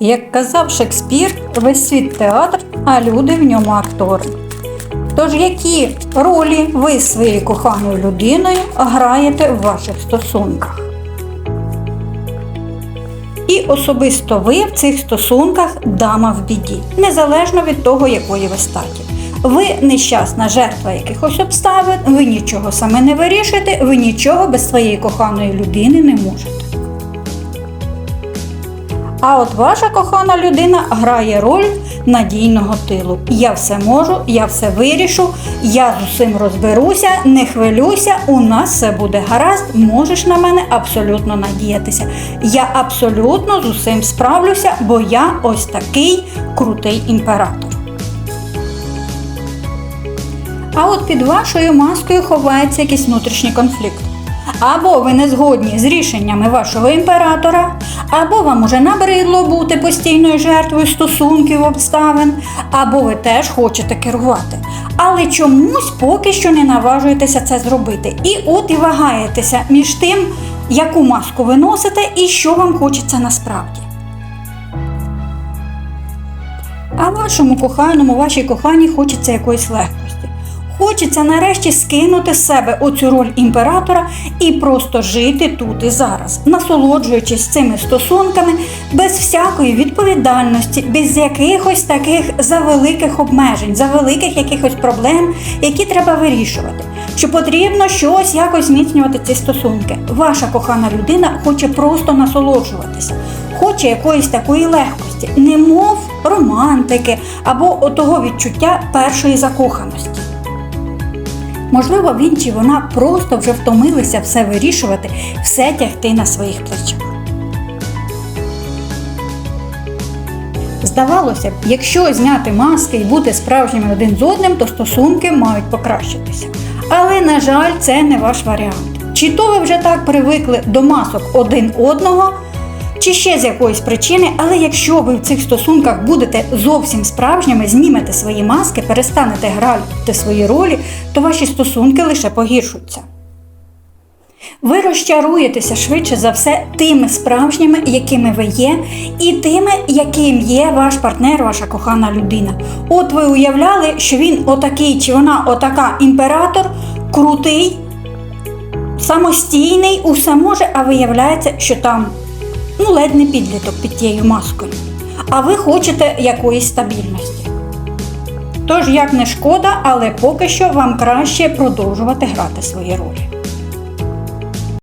Як казав Шекспір, весь світ театр, а люди в ньому актори. Тож які ролі ви своєю коханою людиною граєте в ваших стосунках? І особисто ви в цих стосунках дама в біді, незалежно від того, якої ви статі. Ви нещасна жертва якихось обставин, ви нічого саме не вирішуєте, ви нічого без своєї коханої людини не можете. А от ваша кохана людина грає роль надійного тилу. Я все можу, я все вирішу, я з усім розберуся, не хвилюйся, у нас все буде гаразд, можеш на мене абсолютно надіятися. Я абсолютно з усім справлюся, бо я ось такий крутий імператор. А от під вашою маскою ховається якийсь внутрішній конфлікт. Або ви не згодні з рішеннями вашого імператора, або вам уже набридло бути постійною жертвою стосунків обставин, або ви теж хочете керувати. Але чомусь поки що не наважуєтеся це зробити. І от і вагаєтеся між тим, яку маску ви носите і що вам хочеться насправді. А вашому коханому, вашій коханій хочеться якоїсь легкості. Хочеться нарешті скинути з себе оцю роль імператора і просто жити тут і зараз, насолоджуючись цими стосунками без всякої відповідальності, без якихось таких завеликих обмежень, завеликих якихось проблем, які треба вирішувати. Що потрібно щось якось зміцнювати ці стосунки. Ваша кохана людина хоче просто насолоджуватися, хоче якоїсь такої легкості, немов романтики або отого відчуття першої закоханості. Можливо, він чи вона просто вже втомилися все вирішувати, все тягти на своїх плечах. Здавалося б, якщо зняти маски і бути справжніми один з одним, то стосунки мають покращитися. Але, на жаль, це не ваш варіант. Чи то ви вже так привикли до масок один одного, чи ще з якоїсь причини, але якщо ви в цих стосунках будете зовсім справжніми, знімете свої маски, перестанете грати свої ролі, то ваші стосунки лише погіршуються. Ви розчаруєтеся швидше за все тими справжніми, якими ви є, і тими, яким є ваш партнер, ваша кохана людина. От ви уявляли, що він отакий чи вона отака імператор, крутий, самостійний, усе може, а виявляється, що там ну, ледь не підліток під тією маскою. А ви хочете якоїсь стабільності. Тож, як не шкода, але поки що вам краще продовжувати грати свої ролі.